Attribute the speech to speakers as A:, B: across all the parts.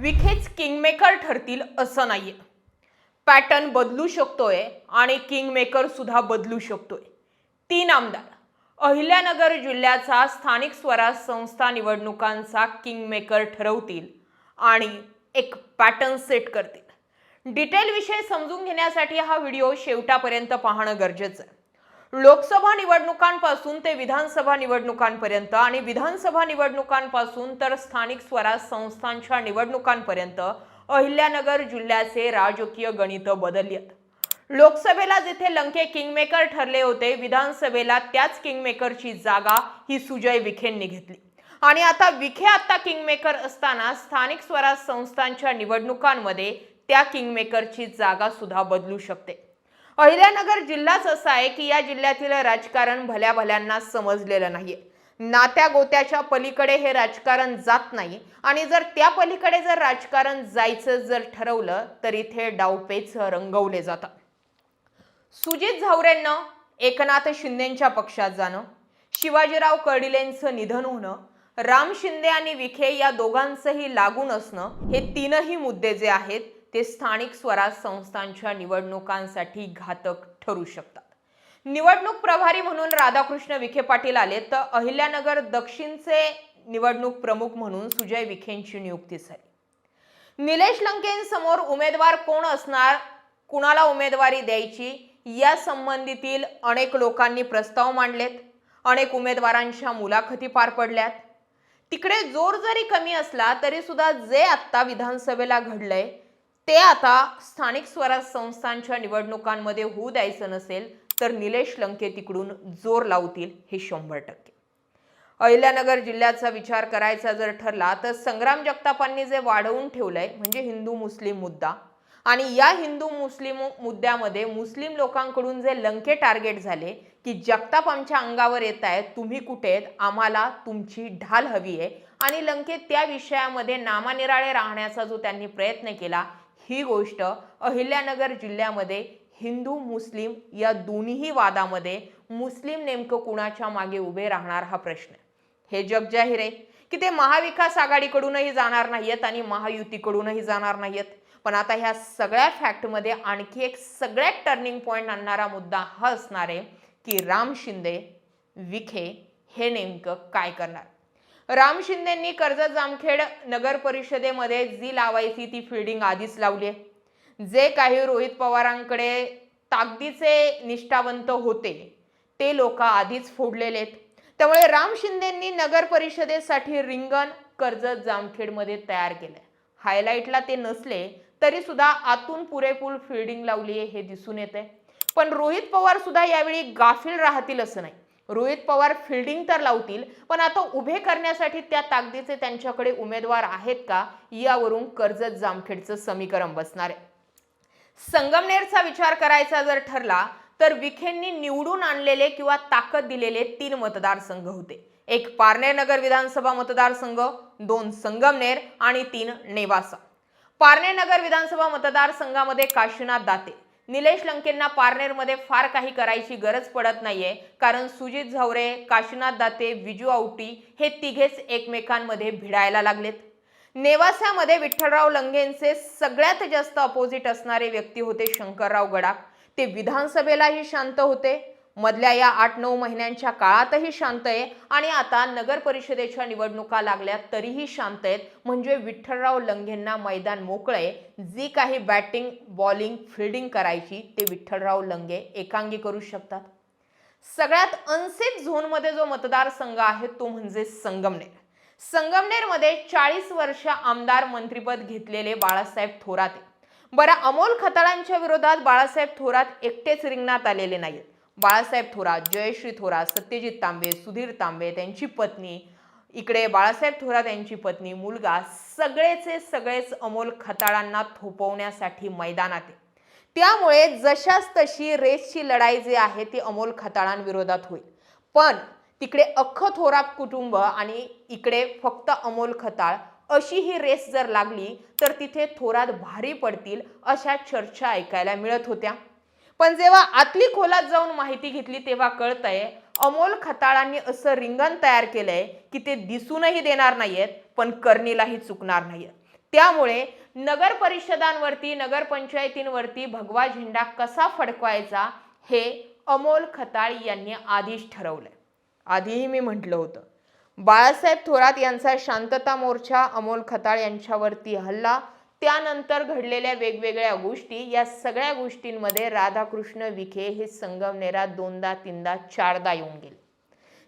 A: विखेच kingmaker ठरतील असं नाहीये. पॅटर्न बदलू शकतोय आणि किंगमेकर सुद्धा बदलू शकतोय. तीन आमदार. अहिल्यानगर जिल्ह्याचा स्थानिक स्वराज संस्था निवडणुकांचा किंगमेकर ठरवतील आणि एक पॅटर्न सेट करतील. डिटेल विषय समजून घेण्यासाठी हा व्हिडिओ शेवटापर्यंत पाहणं गरजेचं आहे. लोकसभा निवडणुकांपासून ते विधानसभा निवडणुकांपर्यंत आणि विधानसभा निवडणुकांपासून तर स्थानिक स्वराज संस्थांच्या निवडणुकांपर्यंत अहिल्यानगर जिल्ह्याचे राजकीय गणित बदलली लोकसभेला जिथे लंके किंगमेकर ठरले होते विधानसभेला त्याच किंगमेकरची जागा ही सुजय विखेंनी घेतली. आणि आता विखे आता किंगमेकर असताना स्थानिक स्वराज संस्थांच्या निवडणुकांमध्ये त्या किंगमेकरची जागा सुद्धा बदलू शकते. अहिल्यानगर जिल्हाच असा आहे की या जिल्ह्यातील राजकारण भल्या भल्यांना समजलेलं नाहीये. नात्या गोत्याच्या पलीकडे हे राजकारण जात नाही आणि जर त्या पलीकडे जर राजकारण जायचं जर ठरवलं तर इथे डावपेच रंगवले जातात. सुजित झावरेंनं एकनाथ शिंदेच्या पक्षात जाणं शिवाजीराव कर्डिलेंचं निधन होणं राम शिंदे आणि विखे या दोघांचंही लागून असणं हे तीनही मुद्दे जे आहेत ते स्थानिक स्वराज संस्थांच्या निवडणुकांसाठी घातक ठरू शकतात. निवडणूक प्रभारी म्हणून राधाकृष्ण विखे पाटील आले तर अहिल्यानगर दक्षिणचे निवडणूक प्रमुख म्हणून सुजय विखेंची नियुक्ती झाली. निलेश लंकेंसमोर उमेदवार कोण असणार कुणाला उमेदवारी द्यायची या संबंधीतील अनेक लोकांनी प्रस्ताव मांडलेत. अनेक उमेदवारांच्या मुलाखती पार पडल्यात. तिकडे जोर जरी कमी असला तरी सुद्धा जे आत्ता विधानसभेला घडलंय ते आता स्थानिक स्वराज संस्थांच्या निवडणुकांमध्ये होऊ द्यायचं नसेल तर निलेश लंके तिकडून जोर लावतील हे शंभर टक्के. अहिल्यानगर जिल्ह्याचा विचार करायचा जर ठरला तर संग्राम जगतापांनी जे वाढवून ठेवलंय म्हणजे हिंदू मुस्लिम मुद्दा आणि या हिंदू मुस्लिम मुद्द्यामध्ये मुस्लिम लोकांकडून जे लंके टार्गेट झाले की जगताप आमच्या अंगावर येत आहे तुम्ही कुठे आहेत आम्हाला तुमची ढाल हवी आहे आणि लंके त्या विषयामध्ये नामानिराळे राहण्याचा जो त्यांनी प्रयत्न केला ही गोष्ट अहिल्यानगर जिल्ह्यामध्ये हिंदू मुस्लिम या दोन्हीही वादामध्ये मुस्लिम नेमकं कुणाच्या मागे उभे राहणार हा प्रश्न हे जग जाहीर आहे की ते महाविकास आघाडीकडूनही जाणार नाहीयेत आणि महायुतीकडूनही जाणार नाहीयेत. पण आता ह्या सगळ्या फॅक्टमध्ये आणखी एक सगळ्यात टर्निंग पॉईंट आणणारा मुद्दा हा असणार आहे की राम शिंदे विखे हे नेमकं काय करणार? राम शिंदेंनी कर्जत जामखेड नगर परिषदेमध्ये जी लावायची ती फिल्डिंग आधीच लावली आहे. जे काही रोहित पवारांकडे ताकदीचे निष्ठावंत होते ते लोक आधीच फोडलेले आहेत. त्यामुळे राम शिंदेंनी नगर परिषदेसाठी रिंगण कर्जत जामखेडमध्ये तयार केलंय. हायलाईटला ते नसले तरी सुद्धा आतून पुरेपूर फिल्डिंग लावली आहे हे दिसून येते पण रोहित पवार सुद्धा यावेळी गाफील राहतील असं नाही. रोहित पवार फिल्डिंग तर लावतील पण आता उभे करण्यासाठी त्या ताकदीचे त्यांच्याकडे उमेदवार आहेत का? यावरून कर्जत जामखेडचं समीकरण बसणार आहे. संगमनेरचा विचार करायचा जर ठरला तर विखेंनी निवडून आणलेले किंवा ताकद दिलेले तीन मतदारसंघ होते. एक पारनेर नगर विधानसभा मतदारसंघ दोन संगमनेर आणि तीन नेवासा. पारनेर नगर विधानसभा मतदारसंघामध्ये काशीनाथ दाते निलेश लंकेंना पारनेरमध्ये फार काही करायची गरज पडत नाहीये. कारण सुजित झावरे काशीनाथ दाते विजू आवटी हे तिघेच एकमेकांमध्ये भिडायला लागलेत. नेवासामध्ये विठ्ठलराव लंगेंचे सगळ्यात जास्त अपोजिट असणारे व्यक्ती होते शंकरराव गडाख. ते विधानसभेलाही शांत होते. मधल्या या आठ नऊ महिन्यांच्या काळातही शांत आहे आणि आता नगर परिषदेच्या निवडणुका लागल्या तरीही शांत आहेत. म्हणजे विठ्ठलराव लंघेंना मैदान मोकळे जी काही बॅटिंग बॉलिंग फिल्डिंग करायची ते विठ्ठलराव लंगे एकांगी करू शकतात. सगळ्यात अनसेफ झोनमध्ये जो मतदारसंघ आहे तो म्हणजे संगमनेर. संगमनेरमध्ये चाळीस वर्ष आमदार मंत्रीपद घेतलेले बाळासाहेब थोरात बरं अमोल खताळांच्या विरोधात बाळासाहेब थोरात एकटेच रिंगणात आलेले नाहीत. बाळासाहेब थोरात जयश्री थोरात सत्यजित तांबे सुधीर तांबे त्यांची पत्नी. इकडे बाळासाहेब थोरात यांची पत्नी मुलगा सगळेचे सगळेच अमोल खताळांना थोपवण्यासाठी मैदानात आहे. त्यामुळे जशाच तशी रेसची लढाई जी आहे ती अमोल खताळांविरोधात होईल. पण तिकडे अख्खं थोरात कुटुंब आणि इकडे फक्त अमोल खताळ अशी ही रेस जर लागली तर तिथे थोरात भारी पडतील अशा चर्चा ऐकायला मिळत होत्या. पण जेव्हा आतली खोलात जाऊन माहिती घेतली तेव्हा कळतंय अमोल खताळांनी असं रिंगण तयार केलंय की ते दिसूनही देणार नाहीयेत पण करणीलाही चुकणार नाहीयेत. त्यामुळे नगर परिषदांवरती नगरपंचायतींवरती भगवा झेंडा कसा फडकवायचा हे अमोल खताळ यांनी आधीच ठरवलंय. आधीही मी म्हटलं होतं बाळासाहेब थोरात यांचा शांतता मोर्चा अमोल खताळ यांच्यावरती हल्ला त्यानंतर घडलेल्या वेगवेगळ्या गोष्टी या सगळ्या गोष्टींमध्ये राधाकृष्ण विखे हे संगमनेरात दोनदा तीनदा चारदा येऊन गेले.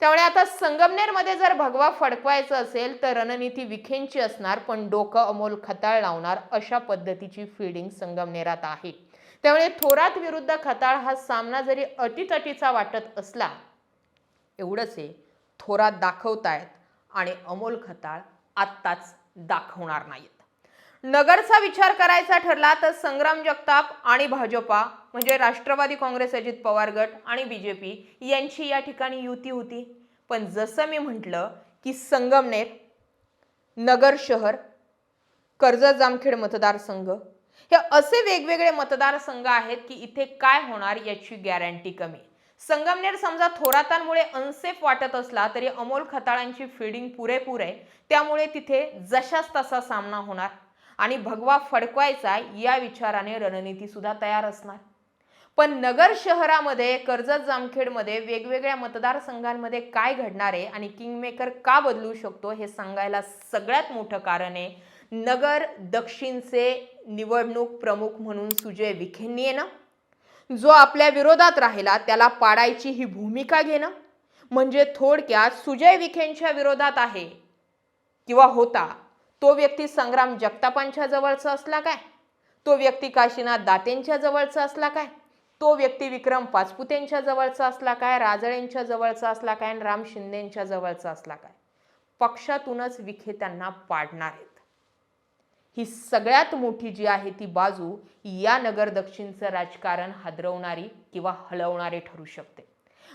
A: त्यामुळे आता संगमनेरमध्ये जर भगवा फडकवायचं असेल तर रणनीती विखेंची असणार पण डोकं अमोल खताळ लावणार अशा पद्धतीची फिल्डिंग संगमनेरात आहे. त्यामुळे थोरात विरुद्ध खताळ हा सामना जरी अटीतटीचा वाटत असला एवढंच आहे थोरात दाखवतायत आणि अमोल खताळ आत्ताच दाखवणार नाहीत. नगरचा विचार करायचा ठरला तर संग्राम जगताप आणि भाजपा म्हणजे राष्ट्रवादी काँग्रेस अजित पवार गट आणि बी जे पी यांची या ठिकाणी युती होती. पण जसं मी म्हटलं की संगमनेर नगर शहर कर्जत जामखेड मतदारसंघ हे असे वेगवेगळे मतदारसंघ आहेत की इथे काय होणार याची गॅरंटी कमी. संगमनेर समजा थोरातांमुळे अनसेफ वाटत असला तरी अमोल खताळांची फिडिंग पुरेपूर आहे. त्यामुळे तिथे जशाच तसा सामना होणार. आणि भगवा फडकवायचा या विचाराने रणनीतीसुद्धा तयार असणार. पण नगर शहरामध्ये कर्जत जामखेडमध्ये वेगवेगळ्या मतदारसंघांमध्ये काय घडणार आहे आणि किंगमेकर का बदलू शकतो हे सांगायला सगळ्यात मोठं कारण आहे नगर दक्षिणचे निवडणूक प्रमुख म्हणून सुजय विखेंनी येणं. जो आपल्या विरोधात राहिला त्याला पाडायची ही भूमिका घेणं. म्हणजे थोडक्यात सुजय विखेंच्या विरोधात आहे किंवा होता तो व्यक्ती संग्राम जगतापांच्या जवळचा असला काय? तो व्यक्ती काशीनाथ दातेंच्या जवळचा असला काय? तो व्यक्ती विक्रम पाचपुतेंच्या जवळचा असला काय? राजळेंच्या जवळचा असला काय? आणि राम शिंदेंच्या जवळचा असला काय? पक्षातूनच विखे त्यांना पाडणार आहेत. ही सगळ्यात मोठी जी आहे ती बाजू या नगर दक्षिणचं राजकारण हादरवणारी किंवा हलवणारी ठरू शकते.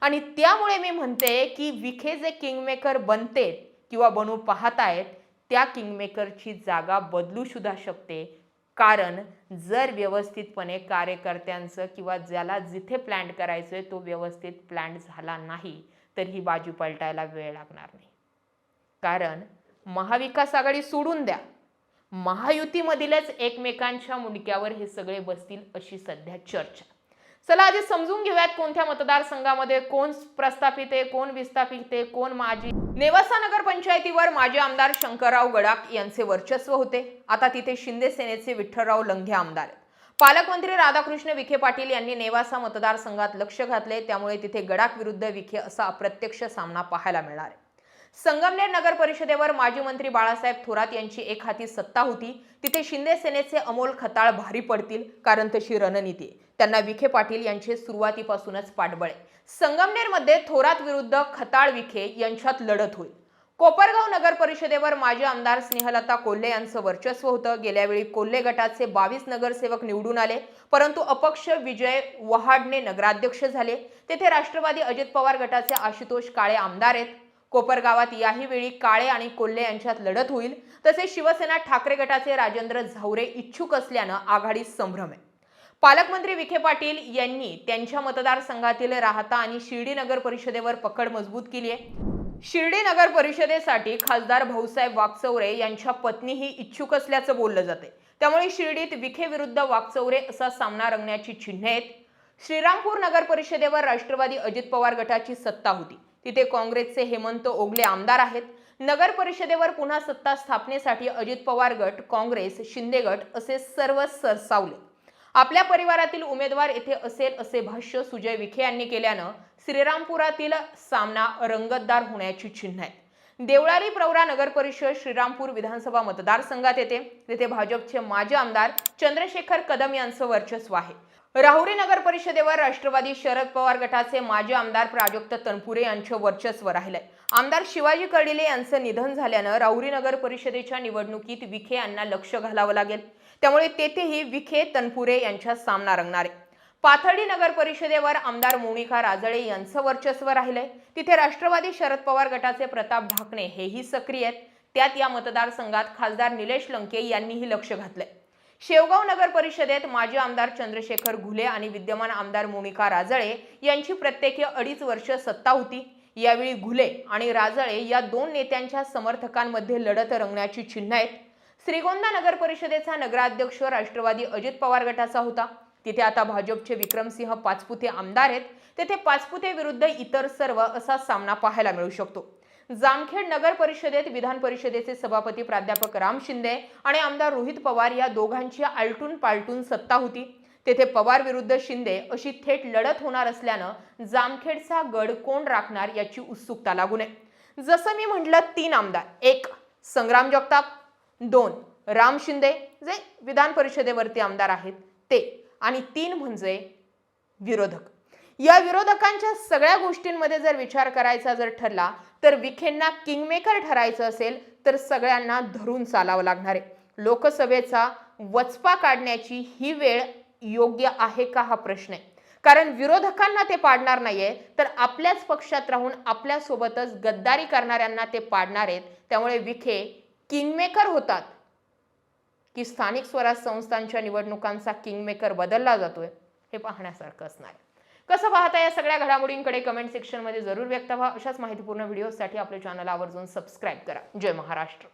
A: आणि त्यामुळे मी म्हणते की विखे जे किंगमेकर बनते किंवा बनू पाहतायत त्या किंगमेकरची जागा बदलू सुद्धा शकते. कारण जर व्यवस्थितपणे कार्यकर्त्यांचं किंवा ज्याला जिथे प्लॅन करायचंय तो व्यवस्थित प्लॅन झाला नाही तर ही बाजू पलटायला वेळ लागणार नाही. कारण महाविकास आघाडी सोडून द्या. महायुतीमधीलच एकमेकांच्या मुंडक्यावर हे सगळे बसतील अशी सध्या चर्चा. चला आधी समजून घेऊयात कोणत्या मतदारसंघामध्ये कोण प्रस्थापित आहे कोण विस्थापित आहे कोण माजी नेवासा नगर पंचायतीवर माजी आमदार शंकरराव गडाख यांचे वर्चस्व होते. आता तिथे शिंदे सेनेचे विठ्ठलराव लंघे आमदार आहेत. पालकमंत्री राधाकृष्ण विखे पाटील यांनी नेवासा मतदारसंघात लक्ष घातले. त्यामुळे तिथे गडाख विरुद्ध विखे असा अप्रत्यक्ष सामना पाहायला मिळणार आहे. संगमनेर नगर परिषदेवर माजी मंत्री बाळासाहेब थोरात यांची एक हाती सत्ता होती. तिथे शिंदे सेनेचे अमोल खताळ भारी पडतील कारण तशी रणनीती त्यांना विखे पाटील यांचे सुरुवातीपासूनच पाठबळ संगमनेरमध्ये थोरात विरुद्ध खताळ विखे यांच्यात लढत होईल. कोपरगाव नगर परिषदेवर माजी आमदार स्नेहलता कोल्हे यांचं वर्चस्व होतं. गेल्यावेळी कोल्हे गटाचे बावीस नगरसेवक निवडून आले. परंतु अपक्ष विजय वहाडने नगराध्यक्ष झाले. तेथे राष्ट्रवादी अजित पवार गटाचे आशुतोष काळे आमदार आहेत. कोपरगावात याही वेळी काळे आणि कोल्हे यांच्यात लढत होईल. तसेच शिवसेना ठाकरे गटाचे राजेंद्र झावरे इच्छुक असल्यानं आघाडी संभ्रम आहे. पालकमंत्री विखे पाटील यांनी त्यांच्या मतदारसंघातील राहता आणि शिर्डी नगर परिषदेवर पकड मजबूत केली आहे. शिर्डी नगर परिषदेसाठी खासदार भाऊसाहेब वाकचौरे यांच्या पत्नीही इच्छुक असल्याचं बोललं जाते त्यामुळे शिर्डीत विखे विरुद्ध वाकचौरे असा सामना रंगण्याची चिन्हे आहेत. श्रीरामपूर नगर परिषदेवर राष्ट्रवादी अजित पवार गटाची सत्ता होती. तिथे काँग्रेसचे हेमंत ओगले आमदार आहेत. नगर परिषदेवर पुन्हा सत्ता स्थापनेसाठी अजित पवार गट काँग्रेस शिंदे गट असे सर्व सरसावले. आपल्या परिवारातील उमेदवार येथे असेल असे भाष्य सुजय विखे यांनी केल्यानं श्रीरामपुरातील सामना रंगतदार होण्याची चिन्ह आहेत. देवळाली प्रवरा नगर परिषद श्रीरामपूर विधानसभा मतदारसंघात येते. तेथे भाजपचे माजी आमदार चंद्रशेखर कदम यांचं वर्चस्व आहे. राहुरी नगर परिषदेवर राष्ट्रवादी शरद पवार गटाचे माजी आमदार प्राजक्त तनपुरे यांचं वर्चस्व राहिलंय. आमदार शिवाजी कर्डिले यांचं निधन झाल्यानं राहुरी नगर परिषदेच्या निवडणुकीत विखे यांना लक्ष घालावं लागेल. त्यामुळे तेथेही विखे तनपुरे यांच्या सामना रंगणार आहे. पाथर्डी नगर परिषदेवर आमदार मोनिका राजळे यांचं वर्चस्व राहिलंय. तिथे राष्ट्रवादी शरद पवार गटाचे प्रताप ढाकणे हेही सक्रिय आहेत. त्यात या मतदारसंघात खासदार निलेश लंके यांनीही लक्ष घातलंय. शेवगाव नगर परिषदेत माजी आमदार चंद्रशेखर घुले आणि विद्यमान आमदार मोनिका राजळे यांची प्रत्येकी अडीच वर्ष सत्ता होती. यावेळी घुले आणि राजळे या दोन नेत्यांच्या समर्थकांमध्ये लढत रंगण्याची चिन्ह आहेत. श्रीगोंदा नगर परिषदेचा नगराध्यक्ष राष्ट्रवादी अजित पवार गटाचा होता. तिथे आता भाजपचे विक्रमसिंह पाचपुते आमदार आहेत. तेथे पाचपुते विरुद्ध इतर सर्व असा सामना पाहायला मिळू शकतो. जामखेड नगर परिषदेत विधान परिषदेचे सभापती प्राध्यापक राम शिंदे आणि आमदार रोहित पवार या दोघांची आलटून पालटून सत्ता होती. तेथे पवार विरुद्ध शिंदे अशी थेट लढत होणार असल्यानं जामखेडचा गड कोण राखणार याची उत्सुकता लागू नये जसं मी म्हटलं तीन आमदार. एक संग्राम जगताप. दोन राम शिंदे जे विधान परिषदेवरती आमदार आहेत ते. आणि तीन म्हणजे विरोधक. या विरोधकांच्या सगळ्या गोष्टींमध्ये जर विचार करायचा जर ठरला तर विखेंना किंगमेकर ठरायचं असेल तर सगळ्यांना धरून चालावं लागणार आहे. लोकसभेचा वचपा काढण्याची ही वेळ योग्य आहे का हा प्रश्न आहे. कारण विरोधकांना ते पाडणार नाहीये तर आपल्याच पक्षात राहून आपल्यासोबतच गद्दारी करणाऱ्यांना ते पाडणार आहेत. त्यामुळे विखे किंगमेकर होतात की स्थानिक स्वराज संस्थांच्या निवडणुकांचा किंगमेकर बदलला जातोय हे पाहण्यासारखं असणार आहे. कसं पाहता या सगळ्या घडामोडींकडे कमेंट सेक्शनमध्ये जरूर व्यक्त व्हा. अशाच माहितीपूर्ण व्हिडिओसाठी आपल्या चॅनल आवर्जून सबस्क्राईब करा. जय महाराष्ट्र.